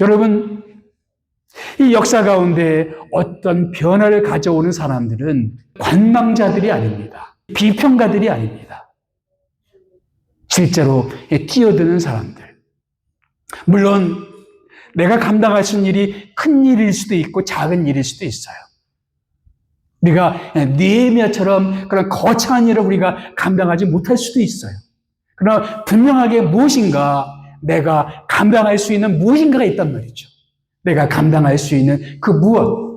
여러분, 이 역사 가운데 어떤 변화를 가져오는 사람들은 관망자들이 아닙니다. 비평가들이 아닙니다. 실제로 뛰어드는 사람들. 물론 내가 감당할 수 있는 일이 큰 일일 수도 있고 작은 일일 수도 있어요. 우리가 네미아처럼 그런 거창한 일을 우리가 감당하지 못할 수도 있어요. 그러나 분명하게 무엇인가 내가 감당할 수 있는 무엇인가가 있단 말이죠. 내가 감당할 수 있는 그 무엇.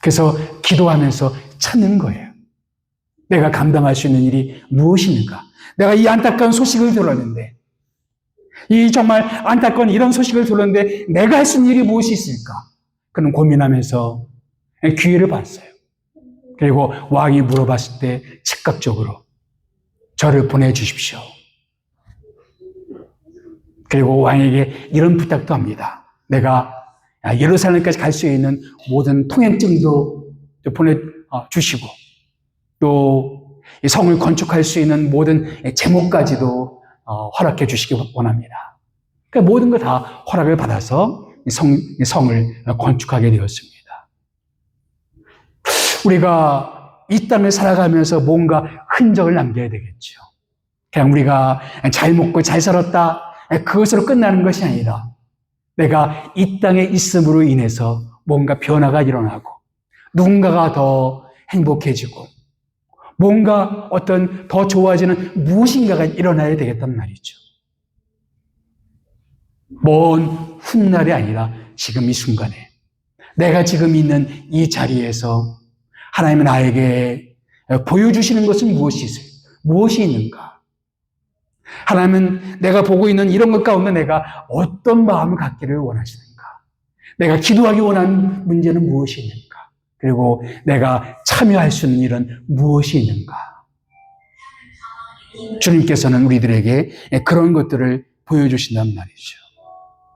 그래서 기도하면서 찾는 거예요. 내가 감당할 수 있는 일이 무엇입니까? 내가 이 안타까운 소식을 들었는데, 이 정말 안타까운 이런 소식을 들었는데, 내가 할 수 있는 일이 무엇이 있을까? 그는 고민하면서 기회를 봤어요. 그리고 왕이 물어봤을 때 즉각적으로 저를 보내주십시오. 그리고 왕에게 이런 부탁도 합니다. 내가 예루살렘까지 갈 수 있는 모든 통행증도 보내 주시고, 또 이 성을 건축할 수 있는 모든 제목까지도 어, 허락해 주시기 원합니다. 그러니까 모든 걸 다 허락을 받아서 이 성, 이 성을 건축하게 되었습니다. 우리가 이 땅을 살아가면서 뭔가 흔적을 남겨야 되겠죠. 그냥 우리가 잘 먹고 잘 살았다, 그것으로 끝나는 것이 아니라 내가 이 땅에 있음으로 인해서 뭔가 변화가 일어나고 누군가가 더 행복해지고 뭔가 어떤 더 좋아지는 무엇인가가 일어나야 되겠단 말이죠. 먼 훗날이 아니라 지금 이 순간에 내가 지금 있는 이 자리에서 하나님은 나에게 보여주시는 것은 무엇이 있어요? 무엇이 있는가? 하나님은 내가 보고 있는 이런 것 가운데 내가 어떤 마음을 갖기를 원하시는가? 내가 기도하기 원하는 문제는 무엇이 있는가? 그리고 내가 참여할 수 있는 일은 무엇이 있는가? 주님께서는 우리들에게 그런 것들을 보여주신단 말이죠.